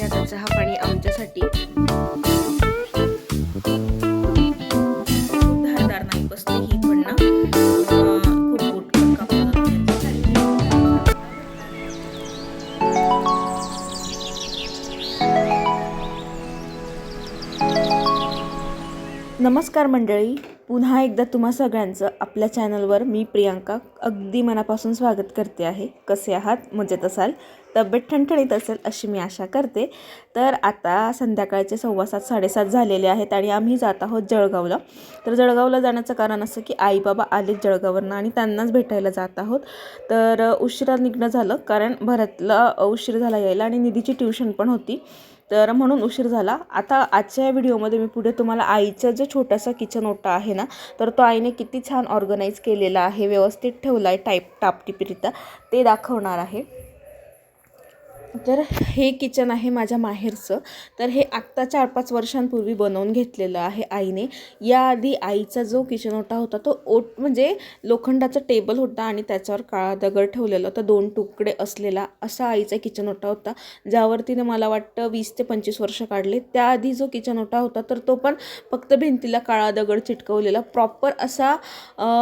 आहे. आता चहा पाणी आमच्यासाठी. धारदार नाही बसते ही पण ना. खूप नमस्कार मंडळी. पुन्हा एकदा तुम्हा सगळ्यांचं आपल्या चॅनलवर मी प्रियांका अगदी मनापासून स्वागत करते आहे. कसे आहात? मजेत असाल? तब्येत ठणठणीत असेल अशी मी आशा करते. तर आता संध्याकाळचे सव्वा सात साडेसात झालेले आहेत आणि आम्ही जात आहोत जळगावला. तर जळगावला जाण्याचं कारण असं की आई बाबा आलेत जळगाववरनं आणि त्यांनाच भेटायला जात आहोत. तर उशिरा निघणं झालं कारण भरतला उशीर झाला यायला आणि निधीची ट्युशन पण होती. तर म्हणून उशीर झाला. आता आजच्या या व्हिडिओमध्ये मी पुढे तुम्हाला आईचं जे छोटासा किचन ओटा आहे ना तर तो आईने किती छान ऑर्गनाईज केलेला आहे व्यवस्थित ठेवला आहे टाईप टापटिपरित्या ते दाखवणार आहे. तर हे किचन आहे माझ्या माहेरचं. तर हे आत्ता चार पाच वर्षांपूर्वी बनवून घेतलेलं आहे आईने. याआधी आईचा जो किचन ओटा होता तो ओट म्हणजे लोखंडाचा टेबल होता आणि त्याच्यावर काळा दगड ठेवलेला होता. दोन तुकडे असलेला असा आईचा किचन ओटा होता ज्यावर तिने मला वाटतं वीस ते पंचवीस वर्ष काढले. त्याआधी जो किचन ओटा होता तर तो पण फक्त भिंतीला काळा दगड चिटकवलेला. प्रॉपर असा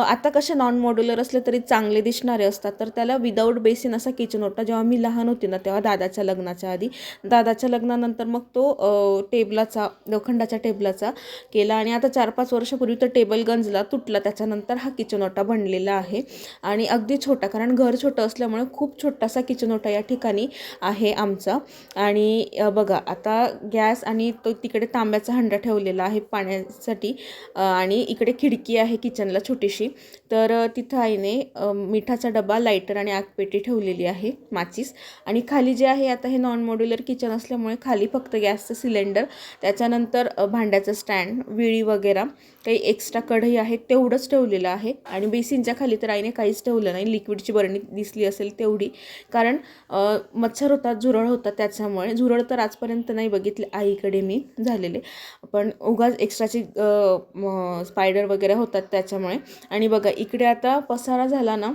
आता कसे नॉन मॉड्युलर असले तरी चांगले दिसणारे असतात. तर त्याला विदाऊट बेसिन असा किचन होता. जेव्हा मी लहान होती ना तेव्हा दादा दादाच्या लग्नाच्या आधी. दादाच्या लग्नानंतर मग तो टेबलाचा लोखंडाच्या टेबलाचा केला आणि आता चार पाच वर्षापूर्वी तर टेबल गंजला तुटला. त्याच्यानंतर हा किचन ओटा बनलेला आहे. आणि अगदी छोटा कारण घर छोटं असल्यामुळे खूप छोटासा किचन ओटा या ठिकाणी आहे आमचा. आणि बघा आता गॅस आणि तो तिकडे तांब्याचा हंडा ठेवलेला आहे पाण्यासाठी. आणि इकडे खिडकी आहे किचनला छोटीशी. तर तिथं आईने मिठाचा डबा लायटर आणि आगपेटी ठेवलेली आहे माचीस. आणि खाली जे आहे आता हे नॉन मॉड्युलर किचन असल्यामुळे खाली फक्त गॅसचं सिलेंडर त्याच्यानंतर भांड्याचं स्टँड विळी वगैरे काही एक्स्ट्रा कढई आहे तेवढंच ठेवलेलं आहे. आणि बेसिनच्या खाली तर आईने काहीच ठेवलं नाही लिक्विडची बरणी दिसली असेल तेवढी. कारण मच्छर होतात झुरळ होतात त्याच्यामुळे. झुरळ तर आजपर्यंत नाही बघितले आईकडे मी झालेले. पण उगाच एक्स्ट्राची स्पायडर वगैरे होतात त्याच्यामुळे. आणि बघा इकडे आता पसारा झाला ना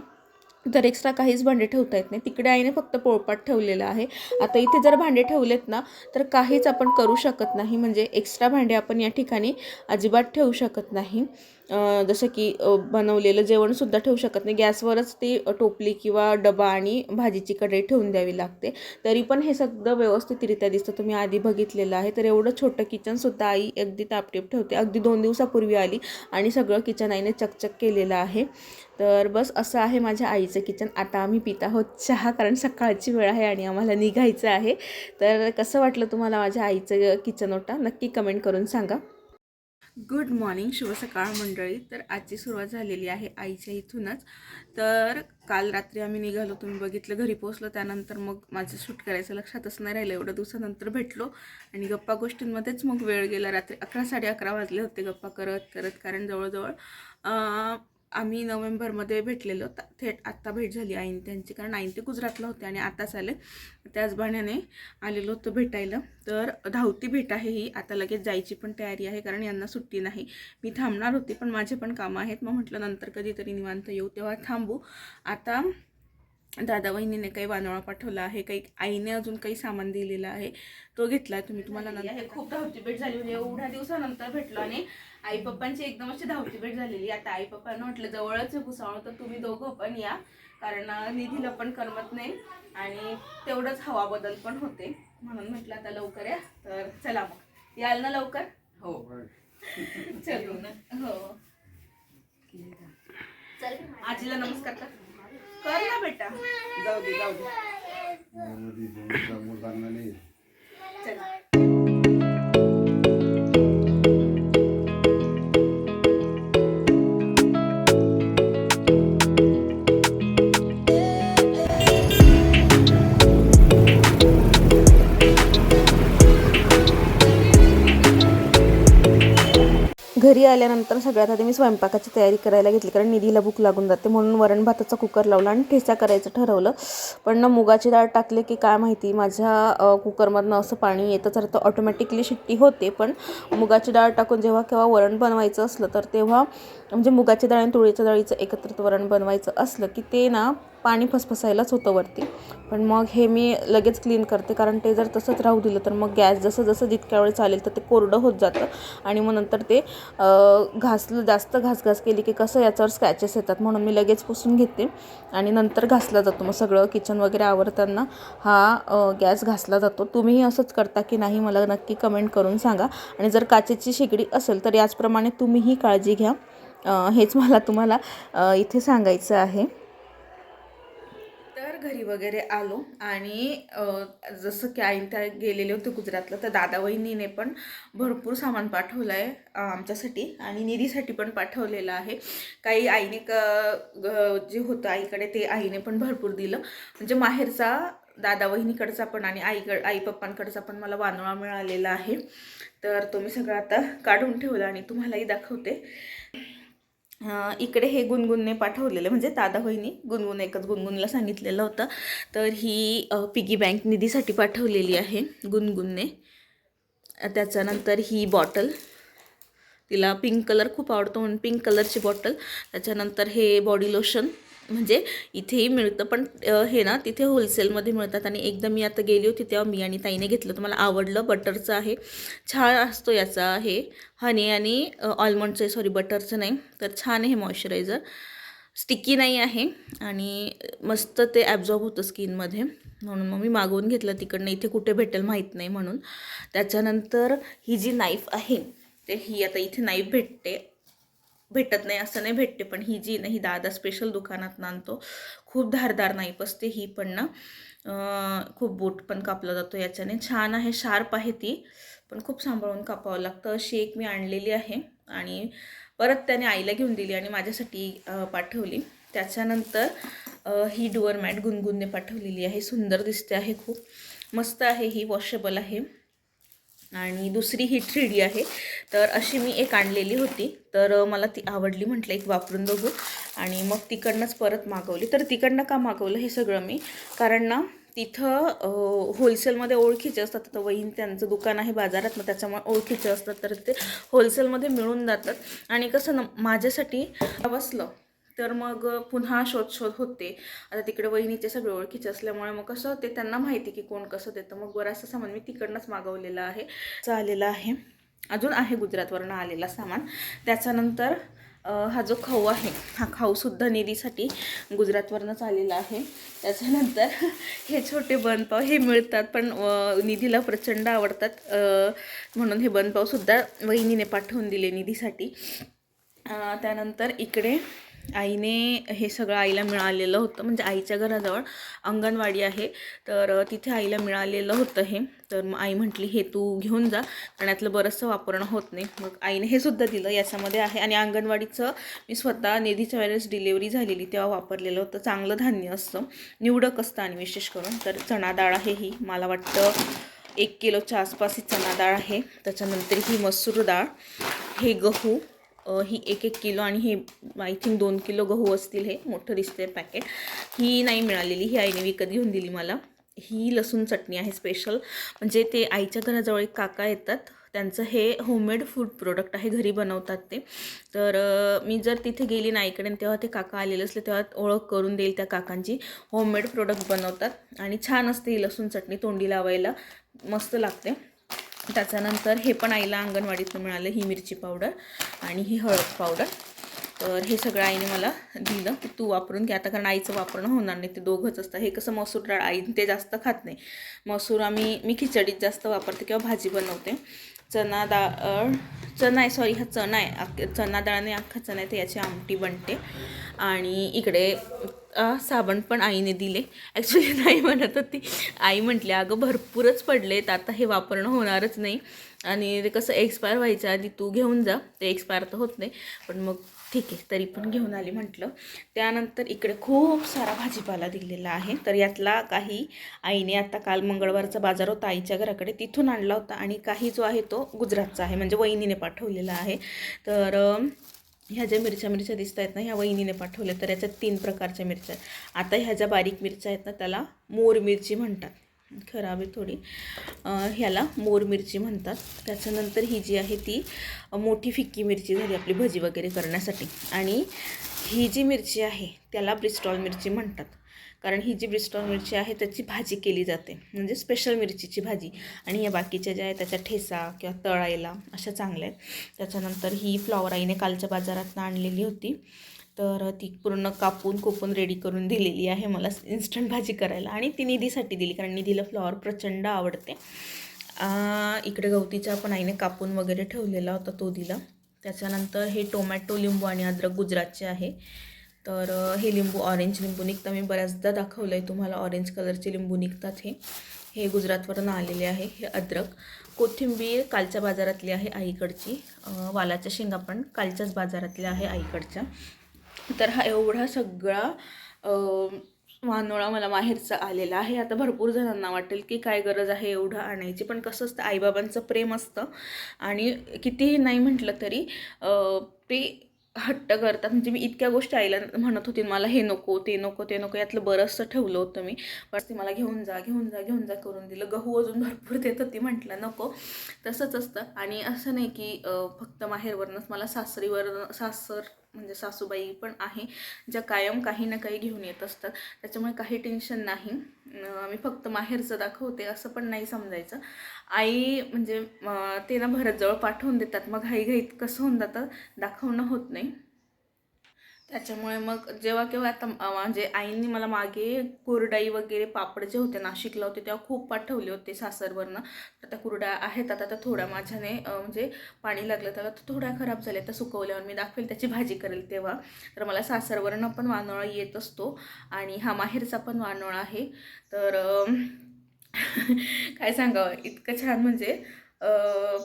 तर एक्स्ट्रा काहीच भांडे ठेवता येत नाही. तिकडे आईने फक्त पोळपाट ठेवलेलं आहे. आता इथे जर भांडे ठेवलेत ना तर काहीच आपण करू शकत नाही. म्हणजे एक्स्ट्रा भांडे आपण या ठिकाणी अजिबात ठेवू शकत नाही. जसं की बनवलेलं जेवणसुद्धा ठेवू शकत नाही. गॅसवरच ती टोपली किंवा डबा आणि भाजीची कढई ठेवून द्यावी लागते. तरी पण हे सगळं व्यवस्थितरित्या दिसतं. तुम्ही आधी बघितलेलं आहे. तर एवढं छोटं किचनसुद्धा आई अगदी तापटीप ठेवते. अगदी दोन दिवसापूर्वी आली आणि सगळं किचन आईने चकचक केलेलं आहे. तर बस असं आहे माझ्या आईचं किचन आता आम्ही पित आहोत चहा कारण सकाळची वेळ आहे आणि आम्हाला निघायचं आहे. तर कसं वाटलं तुम्हाला माझ्या आईचं किचन ओटा? नक्की कमेंट करून सांगा. गुड मॉर्निंग शुभ सकाळ मंडळी. तर आजची सुरुवात झालेली आहे आईच्या इथूनच. तर काल रात्री आम्ही निघालो तुम्ही बघितलं घरी पोहोचलो त्यानंतर मग माझं शूट करायचं लक्षातच नाही राहिलं. एवढ्या दिवसानंतर भेटलो आणि गप्पा गोष्टींमध्येच मग वेळ गेला. रात्री अकरा साडे अकरा वाजले होते गप्पा करत करत कारण जवळजवळ आम्ही नोव्हेंबरमध्ये भेटलेलो. थेट आत्ता भेट झाली आईन त्यांची. कारण आईन ते गुजरातला होते आणि आताच आले. त्याच बहाण्याने आलेलो होतो भेटायला. तर धावती भेट आहे ही. आता लगेच जायची पण तयारी आहे. कारण यांना सुट्टी नाही. मी थांबणार होती पण माझे पण कामं आहेत. मग म्हटलं नंतर कधीतरी निवांत येऊ. तेव्हा थांबू. आता दादा वहिनीने काही वानोळा पाठवला आहे काही आईने अजून काही सामान दिलेलं आहे तो घेतला तुम्ही तुम्हाला नंतर खूप धावती भेट झाली म्हणजे एवढ्या दिवसानंतर भेटलो आणि आई पप्पांची एकदम अशी धावती भेट झालेली. आता आई पप्पांना म्हटलं जवळच आहे भुसावळ तर तुम्ही दोघं पण या. कारण निधीला पण करमत नाही आणि तेवढंच हवा बदल पण होते. म्हणून म्हटलं आता लवकर या. तर चला मग. याल ना लवकर? हो. चलू ना. हो. चल. आजीला नमस्कार कर. कर ना बेटा. जाऊ दे जाऊ दे. मुलांना चला. घरी आल्यानंतर सगळ्यात आधी मी स्वयंपाकाची तयारी करायला घेतली. कारण निधीला भूक लागून जाते म्हणून वरण भाताचा कुकर लावला आणि ठेचा करायचं ठरवलं. पण ना मुगाची डाळ टाकले की काय माहिती माझ्या कुकरमधनं असं पाणी येतं तर ऑटोमॅटिकली शिट्टी होते. पण मुगाची डाळ टाकून जेव्हा केव्हा वरण बनवायचं असलं तर तेव्हा म्हणजे मुगाची डाळ आणि तुळीच्या डाळीचं एकत्रित वरण बनवायचं असलं की ते ना पाणी फसफसायलाच होतं वरती. पण मग हे मी लगेच क्लीन करते. कारण ते जर तसंच राहू दिलं तर मग गॅस जसं जसं जितक्या वेळ चालेल तर ते कोरडं होत जातं. आणि मग नंतर ते घासलं जास्त घासघास केली की कसं याच्यावर स्क्रॅचेस येतात म्हणून मी लगेच पुसून घेते. आणि नंतर घासला जातो. मग सगळं किचन वगैरे आवरताना हा गॅस घासला जातो. तुम्हीही असंच करता की नाही मला नक्की कमेंट करून सांगा. आणि जर काचेची शेगडी असेल तर याचप्रमाणे तुम्हीही काळजी घ्या. हेच मला तुम्हाला इथे सांगायचं आहे. घरी वगैरे आलो आणि जसं की आई त्या गेलेले होते गुजरातला तर दादा वहिनीने पण भरपूर सामान पाठवलं आहे आमच्यासाठी आणि निधीसाठी पण पाठवलेलं आहे. काही आईने क जे होतं आईकडे ते आईने पण भरपूर दिलं. म्हणजे माहेरचा दादा वहिनीकडचा पण आणि आईकड आई पप्पांकडचा पण मला वानोळा मिळालेला आहे. तर तो मी सगळं आता काढून ठेवला आणि तुम्हालाही दाखवते. इकडे हे गुणगुणने पाठवलेलं म्हणजे दादा होईनी गुणगुण एकच गुणगुणला सांगितलेलं होतं. तर ही पिगी बँक निधीसाठी पाठवलेली आहे गुणगुणने त्याच्यानंतर ही बॉटल. तिला पिंक कलर खूप आवडतो म्हणून पिंक कलरची बॉटल. त्याच्यानंतर हे बॉडी लोशन. म्हणजे इथेही मिळतं. पण हे ना तिथे होलसेलमध्ये मिळतात. आणि एकदा मी आता गेली होती तेव्हा मी आणि ताईने घेतलं. तर मला आवडलं बटरचं आहे. छान असतो याचा हे. हनी आणि ऑलमंडचं सॉरी बटरचं नाही. तर छान आहे हे मॉइश्चरायझर स्टिकी नाही आहे. आणि मस्त ते ॲब्झॉर्ब होतं स्किनमध्ये म्हणून मग मी मागवून घेतलं तिकडनं. इथे कुठे भेटेल माहीत नाही म्हणून. त्याच्यानंतर ही जी नाईफ आहे ते ही आता इथे नाईफ भेटते. भेटत नाही असं नाही भेटते. पण ही जी नाही दादा स्पेशल दुकानात आणतो. खूप धारदार नाही असते ही पण ना. खूप बूट पण कापला जातो याच्याने. छान आहे शार्प आहे ती. पण खूप सांभाळून कापावं लागतं. अशी एक मी आणलेली आहे. आणि परत त्याने आईला घेऊन दिली आणि माझ्यासाठी पाठवली. त्याच्यानंतर ही डुअर मॅट गुणगुणने पाठवलेली आहे. सुंदर दिसते आहे खूप. मस्त आहे ही वॉशेबल आहे. आणि दुसरी ही थ्री डी आहे. तर अशी मी एक आणलेली होती. तर मला ती आवडली. म्हटलं एक वापरून बघू. आणि मग तिकडनंच परत मागवली. तर तिकडनं का मागवलं हे सगळं मी? कारण ना तिथं होलसेलमध्ये ओळखीचे असतात. तर वहीन त्यांचं दुकान आहे बाजारात मग त्याच्यामुळे ओळखीचे असतात. तर ते होलसेलमध्ये मिळून जातात. आणि कसं ना माझ्यासाठी बसलं. तर मग पुन्हा शोध शोध होते. आता तिकडे वहिनीचे सगळे ओळखीचे असल्यामुळे मग कसं ते त्यांना माहिती की कोण कसं देतं. मग बराचसा सामान मी तिकडनंच मागवलेलं आहे. आलेलं आहे. अजून आहे गुजरातवरनं आलेला सामान. त्याच्यानंतर हा जो खाऊ आहे हा खाऊसुद्धा निधीसाठी गुजरातवरनंच आलेला आहे. त्याच्यानंतर हे छोटे बनपाव हे मिळतात पण निधीला प्रचंड आवडतात. म्हणून हे बनपावसुद्धा वहिनीने पाठवून दिले निधीसाठी. त्यानंतर इकडे आईने हे सगळं आईला मिळालेलं होतं. म्हणजे आईच्या घराजवळ अंगणवाडी आहे. तर तिथे आईला मिळालेलं होतं हे. तर मग आई म्हटली हे तू घेऊन जा. कारण यातलं बरंचसं वापरणं होत नाही. मग आईने हे सुद्धा दिलं याच्यामध्ये आहे. आणि अंगणवाडीचं मी स्वतः निधीच्या वेळेस डिलेवरी झालेली तेव्हा वापरलेलं होतं. चांगलं धान्य असतं. निवडक असतं आणि विशेष करून. तर चणा डाळ आहे ही. मला वाटतं एक किलोच्या आसपास ही चणा डाळ आहे. त्याच्यानंतर ही मसूर डाळ. हे गहू. ही एक एक किलो आणि हे आय थिंक दोन किलो गहू असतील हे मोठं दिसते पॅकेट ही नाही मिळालेली ही आईने विकत घेऊन दिली मला. ही लसूण चटणी आहे स्पेशल म्हणजे ते आईच्या घराजवळ एक काका येतात. त्यांचं हे होममेड फूड प्रोडक्ट आहे घरी बनवतात ते. तर मी जर तिथे गेली ना आईकडे तेव्हा ते काका आलेले असले तेव्हा ओळख करून देईल त्या काकांची. होममेड प्रोडक्ट बनवतात. आणि छान असते ही लसूण चटणी तोंडी लावायला. मस्त लागते. त्याच्यानंतर हे पण आईला अंगणवाडीतून मिळालं ही मिरची पावडर आणि ही हळद पावडर. तर हे सगळं आईने मला दिलं की तू वापरून घ्या आता कारण आईचं वापरणं होणार नाही ते दोघंच असतं. हे कसं मसूर डाळ आई ते जास्त खात नाही. मसूर आम्ही मी खिचडीत जास्त वापरते किंवा भाजी बनवते. चना डाळ चना आहे सॉरी हा चना आहे. अख्ख- डाळ नाही अख्खा चना आहे तर याची आमटी बनते. आणि इकडे साबण पण आईने दिले. ॲक्च्युली नाही म्हणत होती. आई म्हटली अगं भरपूरच पडलेत. आता हे वापरणं होणारच नाही. आणि ते कसं एक्सपायर व्हायच्या आधी तू घेऊन जा. ते एक्सपायर तर होत नाही. पण मग ठीक आहे तरी पण घेऊन आली म्हटलं. त्यानंतर इकडे खूप सारा भाजीपाला दिलेला आहे. तर यातला काही आईने आता काल मंगळवारचा बाजार होता. आईच्या घराकडे तिथून आणला होता. आणि काही जो आहे तो गुजरातचा आहे. म्हणजे वहिनीने पाठवलेला आहे. तर ह्या ज्या मिरच्या मिरच्या दिसत आहेत ना ह्या वहिनीने पाठवल्या तर याच्यात तीन प्रकारच्या मिरच्या आहेत. आता ह्या ज्या बारीक मिरच्या आहेत ना त्याला मोर मिरची म्हणतात. खराब आहे थोडी. ह्याला मोर मिरची म्हणतात. त्याच्यानंतर ही जी आहे ती मोठी फिक्की मिरची झाली आपली भजी वगैरे करण्यासाठी. आणि ही जी मिरची आहे त्याला ब्रिस्टॉल मिरची म्हणतात. कारण ही जी ब्रिस्टॉल मिरची आहे त्याची भाजी केली जाते. म्हणजे स्पेशल मिरचीची भाजी. आणि या बाकीच्या ज्या आहेत त्याच्या ठेसा किंवा तळायला अशा चांगल्या आहेत. त्याच्यानंतर ही फ्लॉवर आईने कालच्या बाजारात आणलेली होती. तर ती पूर्ण कापून कोपून रेडी करून दिलेली आहे मला इन्स्टंट भाजी करायला. आणि ती निधीसाठी दिली कारण निधीला फ्लॉवर प्रचंड आवडते. इकडे गवतीच्या पण आईने कापून वगैरे ठेवलेला होता तो दिला. त्याच्यानंतर हे टोमॅटो लिंबू आणि अद्रक गुजरातचे आहे. तर हे लिंबू ऑरेंज लिंबू निघतं. मी बऱ्याचदा दाखवलं आहे तुम्हाला ऑरेंज कलरचे लिंबू निघतात हे. हे गुजरातवरून आलेले आहे हे अद्रक. कोथिंबीर कालच्या बाजारातली आहे आईकडची. वालाच्या शेंगा पण कालच्याच बाजारातल्या आहे आईकडच्या. तर हा एवढा सगळा वानोळा मला माहेरचा आलेला आहे. आता भरपूर जणांना वाटेल की काय गरज आहे एवढं आणायची पण कसं असतं आईबाबांचं प्रेम असतं. आणि कितीही नाही म्हटलं तरी ते हट्ट करतात. म्हणजे मी इतक्या गोष्टी आईला म्हणत होती मला हे नको ते नको ते नको. यातलं बरंचसं ठेवलं होतं मी. पण ती मला घेऊन जा घेऊन जा घेऊन जा करून दिलं. गहू अजून भरपूर देत होती म्हटलं नको. तसंच असतं. आणि असं नाही की फक्त माहेरवरनंच. मला सासरीवर सासर म्हणजे सासूबाई पण आहे ज्या कायम काही ना काही घेऊन येत असतात. त्याच्यामुळे काही टेन्शन नाही. मी फक्त माहेरचं दाखवते असं पण नाही समजायचं. आई म्हणजे ते ना भरत जवळ पाठवून देतात. मग घाईघाईत कसं होऊन जातं? दाखवणं होत नाही. त्याच्यामुळे मग जेव्हा केव्हा आता म्हणजे आईंनी मला मागे कुरडाई वगैरे पापड जे होते नाशिकला होते तेव्हा खूप पाठवले होते सासरवरनं. तर त्या कुरड्या आहेत आता त्या थोड्या माझ्याने म्हणजे पाणी लागलं त्याला तर थोड्या खराब झाल्या त्या सुकवल्यावर मी दाखवेल त्याची भाजी करेल तेव्हा. तर मला सासरवरनं पण वानोळा येत असतो आणि हा माहेरचा पण वानोळा आहे. तर काय सांगावं इतकं छान म्हणजे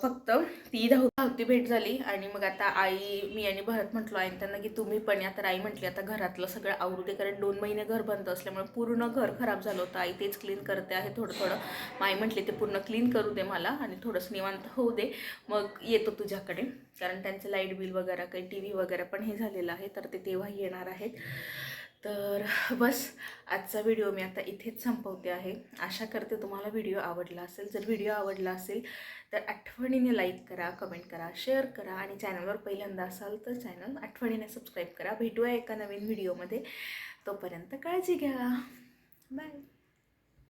फक्त ती धाव धावती भेट झाली आणि मग आता आई मी आणि भरत म्हटलो आई त्यांना की तुम्ही पण या. तर आई म्हटली आता घरातलं सगळं आवरू दे कारण दोन महिने घर बंद असल्यामुळे पूर्ण घर खराब झालं होतं. आई तेच क्लीन करते आहे थोडं थोडं मग आई म्हटली ते पूर्ण क्लीन करू दे मला आणि थोडंसं निवांत होऊ दे. मग येतो तुझ्याकडे. कारण त्यांचं लाइट बिल वगैरे काही टी व्ही वगैरे पण हे झालेलं आहे तर ते तेव्हा येणार आहेत. तर बस आजचा व्हिडिओ मी आता इथेच संपवते आहे. आशा करते तुम्हाला व्हिडिओ आवडला असेल. जर व्हिडिओ आवडला असेल तर आठवणीने लाईक करा कमेंट करा शेअर करा आणि चॅनलवर पहिल्यांदा असाल तर चॅनल आठवणीने सबस्क्राईब करा. भेटूया एका नवीन व्हिडिओमध्ये. तोपर्यंत काळजी घ्या. बाय